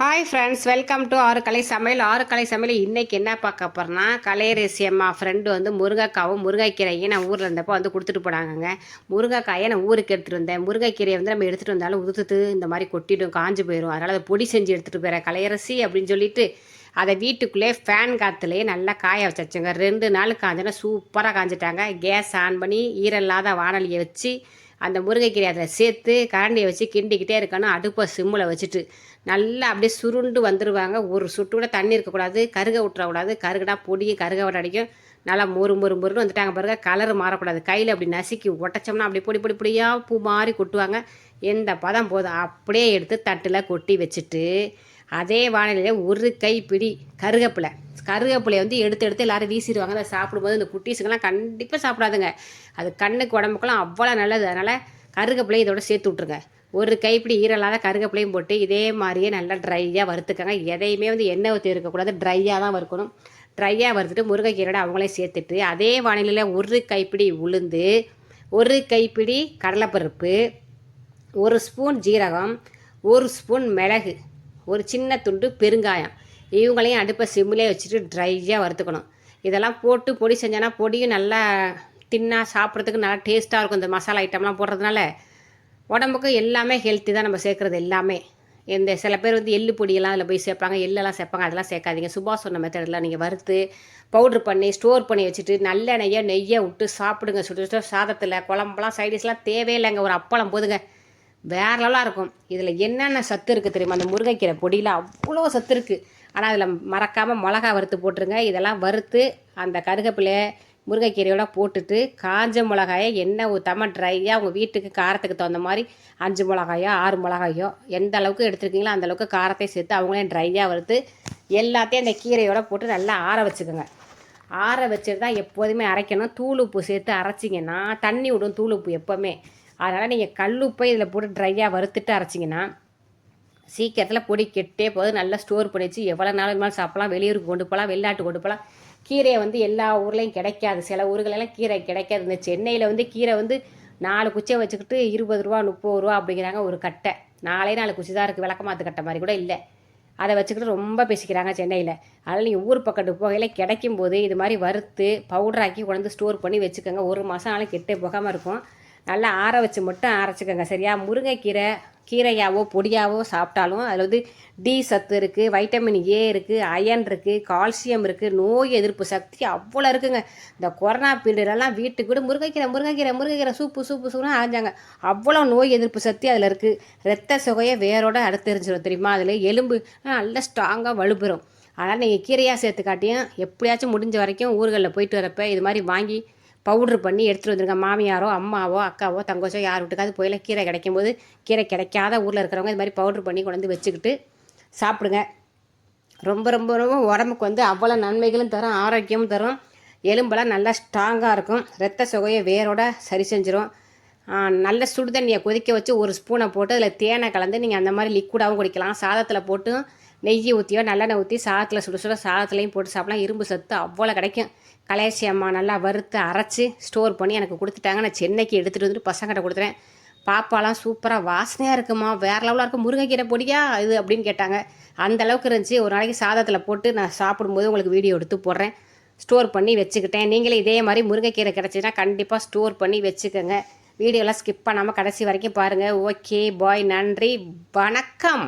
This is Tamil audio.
ஹாய் ஃப்ரெண்ட்ஸ் வெல்கம் டு ஆறு கலை சமையல். ஆறு கலை சமையல் இன்றைக்கி என்ன பார்க்க போகிறேன்னா கலையரசி அம்மா ஃப்ரெண்டு வந்து முருங்கைக்காவும் முருங்கைக்கீரையும் நான் ஊரில் இருந்தப்போ வந்து கொடுத்துட்டு போனாங்கங்க. முருங்கைக்காயை நான் ஊருக்கு எடுத்துகிட்டு வந்தேன். முருங்கைக்கீரையை வந்து நம்ம எடுத்துகிட்டு வந்தாலும் உதுத்துட்டு இந்த மாதிரி கொட்டிடும் காஞ்சு போயிடும் அதனால் அதை பொடி செஞ்சு எடுத்துகிட்டு போகிறேன் கலையரசி அப்படின்னு சொல்லிட்டு அதை வீட்டுக்குள்ளே ஃபேன் காற்றுலேயே நல்லா காய வச்சுங்க ரெண்டு நாள் காஞ்சோன்னா சூப்பராக காஞ்சிட்டாங்க. கேஸ் ஆன் பண்ணி ஈரல்லாத வானொலியை வச்சு அந்த முருங்கைக்கீரை அதில் சேர்த்து கரண்டியை வச்சு கிண்டிக்கிட்டே இருக்கணும். அடுப்பை சிம்மில் வச்சுட்டு நல்லா அப்படியே சுருண்டு வந்துடுவாங்க ஒரு சுட்டு கூட தண்ணி இருக்கக்கூடாது. கருக விட்டுறக்கூடாது கருகுனா பொடி கருக விட அடிக்கும். நல்லா மொறு மொறு மொறுன்னு வந்துட்டாங்க பாருங்க. கலர் மாறக்கூடாது. கையில் அப்படி நசுக்கி உடச்சோம்னா அப்படி பொடி பொடி பொடியாக பூ மாதிரி கொட்டுவாங்க. எந்த பதம் போதும். அப்படியே எடுத்து தட்டில் கொட்டி வச்சுட்டு அதே வானிலையில் ஒரு கை பிடி கருகப்பிலை. கருவேப்பிலையை வந்து எடுத்து எடுத்து எல்லோரும் வீசிடுவாங்க. அதை சாப்பிடும்போது இந்த குட்டீஸுங்கெல்லாம் கண்டிப்பாக சாப்பிடாதுங்க. அது கண்ணுக்கு உடம்புக்கெல்லாம் அவ்வளோ நல்லது. அதனால் கருகப்பிலையை இதோட சேர்த்து விட்ருங்க ஒரு கைப்பிடி ஈரலாத கருகப்பிலையும் போட்டு இதே மாதிரியே நல்லா ட்ரையாக வறுத்துக்கங்க. எதையுமே வந்து எண்ணெய் ஊற்றி இருக்கக்கூடாது. ட்ரையாக தான் வறுக்கணும். ட்ரையாக வறுத்துட்டு முருங்கைக்கீரோட அவங்களே சேர்த்துட்டு அதே வானிலையில் ஒரு கைப்பிடி உளுந்து ஒரு கைப்பிடி கடலைப்பருப்பு ஒரு ஸ்பூன் ஜீரகம் ஒரு ஸ்பூன் மிளகு ஒரு சின்ன துண்டு பெருங்காயம். இவங்களையும் அடுப்பை சிம்மிலே வச்சுட்டு ட்ரையாக வறுத்துக்கணும். இதெல்லாம் போட்டு பொடி செஞ்சோன்னா பொடியும் நல்லா தின்னா சாப்பிட்றதுக்கு நல்லா டேஸ்ட்டாக இருக்கும். இந்த மசாலா ஐட்டம்லாம் போடுறதுனால உடம்புக்கு எல்லாமே ஹெல்த்தி தான் நம்ம சேர்க்குறது எல்லாமே. இந்த சில பேர் வந்து எள்ளு பொடியெல்லாம் அதில் போய் சேர்ப்பாங்க எள்ளெல்லாம் சேர்ப்பாங்க அதெல்லாம் சேர்க்காதீங்க. சுபாஷ் சொன்ன மெத்தடில் நீங்கள் வறுத்து பவுட்ரு பண்ணி ஸ்டோர் பண்ணி வச்சுட்டு நல்ல நெய்யை விட்டு சாப்பிடுங்க. சுட்டு சுட்டு சாதத்தில் குழம்புலாம் சைடிஷ்லாம் தேவையில்லைங்க ஒரு அப்பளம் போதுங்க. வேற லெவலாக இருக்கும். இதில் என்னென்ன சத்து இருக்குது தெரியுமா? அந்த முருங்கைக்கீரை பொடியில் அவ்வளோ சத்து இருக்குது ஆனால் அதில் மறக்காமல் மிளகா வறுத்து போட்டுருங்க. இதெல்லாம் வறுத்து அந்த கருகப்பிலையை முருங்கைக்கீரையோட போட்டுட்டு காஞ்ச மிளகாயை என்ன ஊற்றாமல் ட்ரையாக உங்கள் வீட்டுக்கு காரத்துக்கு தகுந்த மாதிரி அஞ்சு மிளகாயோ ஆறு மிளகாயோ எந்த அளவுக்கு எடுத்துருக்கீங்களோ அந்த அளவுக்கு காரத்தை சேர்த்து அவங்களே ட்ரையாக வறுத்து எல்லாத்தையும் அந்த கீரையோட போட்டு நல்லா ஆற வச்சுக்கோங்க. ஆற வச்சுட்டு தான் எப்போதுமே அரைக்கணும். தூள் உப்பு சேர்த்து அரைச்சிங்கன்னா தண்ணி விடும் தூள் உப்பு எப்போவுமே. அதனால் நீங்கள் கல் உப்பை இதில் போட்டு ட்ரையாக வறுத்துட்டு அரைச்சிங்கன்னா சீக்கிரத்தில் பொடி கெட்டே போது நல்லா ஸ்டோர் பண்ணி வச்சு எவ்வளோ நாள் வேணாலும் சாப்பிட்லாம். வெளியூருக்கு கொண்டு போகலாம் வெளிநாட்டு கொண்டு போகலாம். கீரையை வந்து எல்லா ஊர்லேயும் கிடைக்காது. சில ஊர்களெல்லாம் கீரை கிடைக்காது. இந்த சென்னையில் வந்து கீரை வந்து நாலு குச்சியை வச்சுக்கிட்டு இருபது ரூபா முப்பது ரூபா அப்படிங்கிறாங்க ஒரு கட்டை. நாலே நாலு குச்சி தான் இருக்குது விளக்கமாத்து கட்டை மாதிரி கூட இல்லை. அதை வச்சுக்கிட்டு ரொம்ப பேசிக்கிறாங்க சென்னையில். அதனால் நீங்கள் ஊர் பக்கத்து போகையில் கிடைக்கும் போது இது மாதிரி வறுத்து பவுடராக்கி கொண்டு ஸ்டோர் பண்ணி வச்சுக்கோங்க. ஒரு மாதம் நாளைக்கு கெட்டே போகாமல் இருக்கும். நல்லா ஆற வச்சு மட்டும் அரைச்சிக்கோங்க. சரியா? முருங்கைக்கீரை கீரையாவோ பொடியாவோ சாப்பிட்டாலும் அதில் வந்து டி சத்து இருக்குது வைட்டமின் ஏ இருக்குது அயன் இருக்குது கால்சியம் இருக்குது நோய் எதிர்ப்பு சக்தி அவ்வளோ இருக்குங்க. இந்த கொரோனா பீரியடெல்லாம் வீட்டுக்கு கூட முருங்கைக்கீரை முருங்கைக்கீரை முருங்கைக்கீரை சூப்பு சூப்பு சூப்புனா அரைஞ்சாங்க. அவ்வளோ நோய் எதிர்ப்பு சக்தி அதில் இருக்குது ரத்த சுகையை வேரோட அடுத்தெரிஞ்சிடும் தெரியுமா? அதில் எலும்பு நல்லா ஸ்ட்ராங்காக வலுப்பெறும். அதனால் நீங்கள் கீரையாக சேர்த்து காட்டியும் எப்படியாச்சும் முடிஞ்ச வரைக்கும் ஊர்களில் போயிட்டு வரப்போ இது மாதிரி வாங்கி பவுட்ரு பண்ணி எடுத்துகிட்டு வந்துருங்க. மாமியாரோ அம்மாவோ அக்காவோ தங்கச்சோ யார் வீட்டுக்காவது போயில கீரை கிடைக்கும் போது கீரை கிடைக்காத ஊரில் இருக்கிறவங்க இது மாதிரி பவுட்ரு பண்ணி கொண்டு வந்து வச்சுக்கிட்டு சாப்பிடுங்க. ரொம்ப ரொம்ப ரொம்ப உடம்புக்கு வந்து அவ்வளோ நன்மைகளும் தரும் ஆரோக்கியமும் தரும். எலும்பெல்லாம் நல்லா ஸ்ட்ராங்காக இருக்கும். ரத்த சுகையை வேரோட சரி செஞ்சிடும் நல்ல சுடு தண்ணியை கொதிக்க வச்சு ஒரு ஸ்பூனை போட்டு அதில் தேனை கலந்து நீங்கள் அந்த மாதிரி லிக்விடாகவும் குடிக்கலாம். சாதத்தில் போட்டு நெய் ஊற்றியோ நல்லெண்ணெய் ஊற்றி சாதத்தில் சுட சுட சாதத்துலேயும் போட்டு சாப்பிடலாம். இரும்பு சத்து அவ்வளோ கிடைக்கும். கலேசி அம்மா நல்லா வறுத்து அரைச்சி ஸ்டோர் பண்ணி எனக்கு கொடுத்துட்டாங்க. நான் சென்னைக்கு எடுத்துகிட்டு வந்துட்டு பசங்கிட்ட கொடுத்துறேன் பாப்பாலாம் சூப்பராக வாசனையாக இருக்குமா? வேறு லெவலாக இருக்கும். முருங்கைக்கீரை பொடியா இது அப்படின்னு கேட்டாங்க. அந்த அளவுக்கு இருந்துச்சு. ஒரு நாளைக்கு சாதத்தில் போட்டு நான் சாப்பிடும்போது உங்களுக்கு வீடியோ எடுத்து போடுறேன். ஸ்டோர் பண்ணி வச்சுக்கிட்டேன். நீங்களே இதே மாதிரி முருங்கைக்கீரை கிடச்சின்னா கண்டிப்பாக ஸ்டோர் பண்ணி வச்சுக்கோங்க. வீடியோலாம் ஸ்கிப் பண்ணாமல் கடைசி வரைக்கும் பாருங்கள் ஓகே பாய் நன்றி. வணக்கம்.